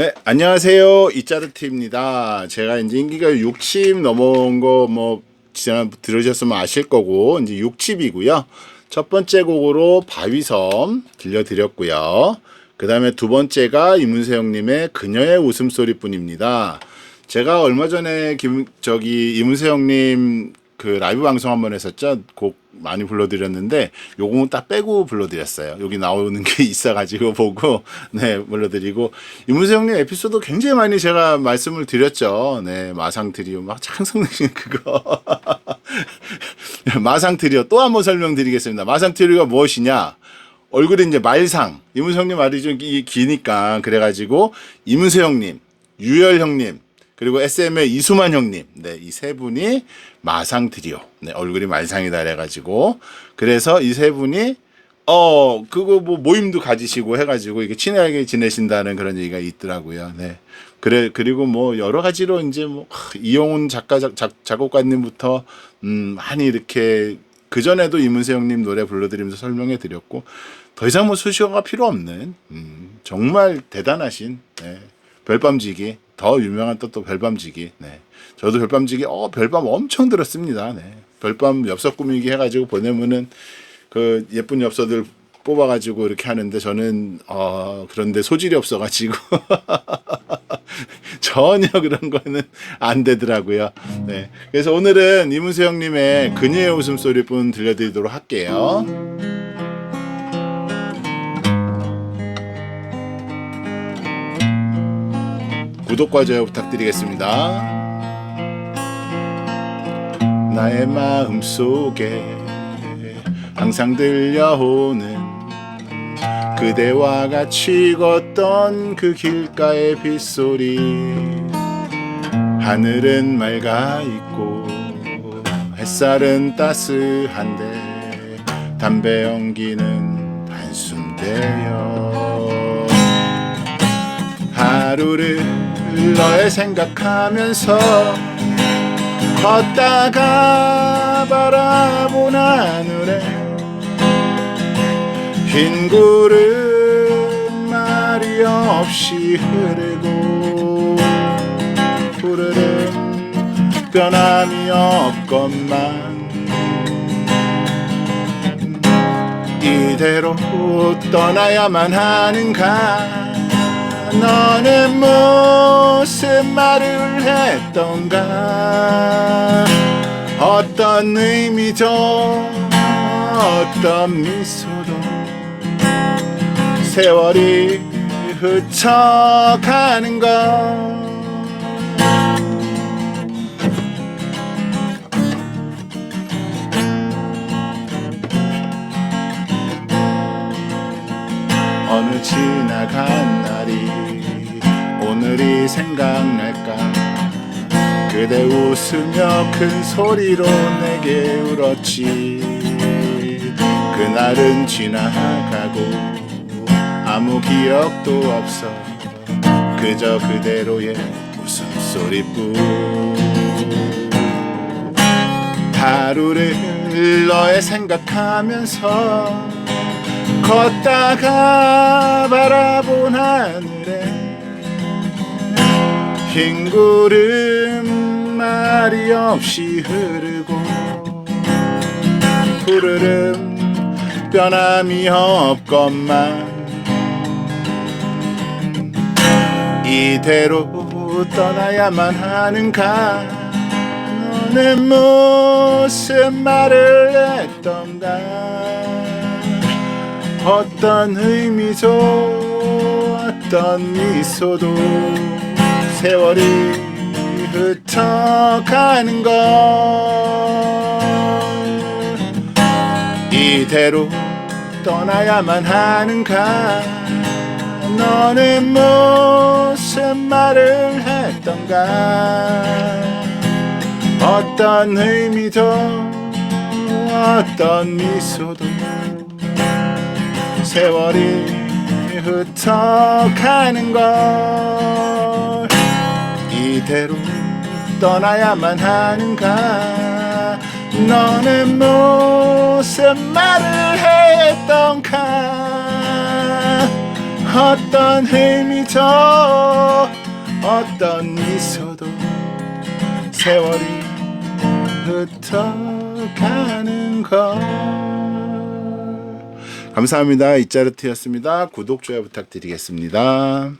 네, 안녕하세요. 이짜르티입니다. 제가 이제 인기가 60 넘어온 거 뭐 지난 들으셨으면 아실 거고 이제 6칩이고요. 첫 번째 곡으로 바위섬 들려드렸고요. 그 다음에 두 번째가 이문세 형님의 그녀의 웃음소리뿐입니다. 제가 얼마 전에 김 저기 이문세 형님 그 라이브 방송 한 번 했었죠. 곡 많이 불러드렸는데 요거는 딱 빼고 불러드렸어요. 여기 나오는 게 있어가지고 보고 네 불러드리고 이문세 형님 에피소드 굉장히 많이 제가 말씀을 드렸죠. 네 마상 트리오 막 창성되신 그거 마상 트리오 또 한 번 설명드리겠습니다. 마상 트리오가 무엇이냐? 얼굴이 이제 말상 이문세 형님 말이 좀 기- 기니까 그래가지고 이문세 형님, 유열 형님 그리고 SM의 이수만 형님, 네, 이 세 분이 마상 트리오, 네, 얼굴이 말상이다 그래가지고 그래서 이 세 분이 어 그거 뭐 모임도 가지시고 해가지고 이게 친하게 지내신다는 그런 얘기가 있더라고요. 네. 그래 그리고 뭐 여러 가지로 이제 뭐 하, 이용훈 작가 작, 작, 작곡가님부터 음 많이 이렇게 그 전에도 이문세 형님 노래 불러드리면서 설명해 드렸고 더 이상 뭐 수식어가 필요 없는 음, 정말 대단하신 네, 별밤지기 더 유명한 또 또 별밤지기 네. 저도 별밤지기 어 별밤 엄청 들었습니다 네. 별밤 엽서 꾸미기 해가지고 보내면은 그 예쁜 엽서들 뽑아가지고 이렇게 하는데 저는 어 그런데 소질이 없어가지고 전혀 그런 거는 안 되더라고요. 네. 그래서 오늘은 이문세 형님의 그녀의 웃음소리뿐 들려드리도록 할게요. 구독과 좋아요 부탁드리겠습니다. 나의 마음 속에 항상 들려오는 그대와 같이 걷던 그 길가의 빗소리 하늘은 맑아 있고 햇살은 따스한데 담배 연기는 단순대요 하루를 너의 생각하면서 걷다가 바라본 하늘에 흰 구름 말이 없이 흐르고 푸르름 변함이 없건만 이대로 떠나야만 하는가 너는 무슨 말을 했던가? 어떤 의미죠? 어떤 미소도? 세월이 흩쳐가는 것 지나간 날이 오늘이 생각날까? 그대 웃으며 큰 소리로 내게 울었지. 그날은 지나가고 아무 기억도 없어 그저 그대로의 웃음소리뿐. 하루를 너의 생각하면서 걷다가 바라본 하늘에 흰 구름 말이 없이 흐르고 푸르름 변함이 없건만 이대로 떠나야만 하는가 너는 무슨 말을 했던가 어떤 의미죠? 어떤 미소도 세월이 흩어가는 것 이대로 떠나야만 하는가? 너는 무슨 말을 했던가? 어떤 의미도 어떤 미소도 세월이 흩어가는 걸 이대로 떠나야만 하는가? 너는 무슨 말을 했던가? 어떤 힘이도 어떤 미소도 세월이 흩어가는 걸 감사합니다. 이짜르트였습니다. 구독 좋아요 부탁드리겠습니다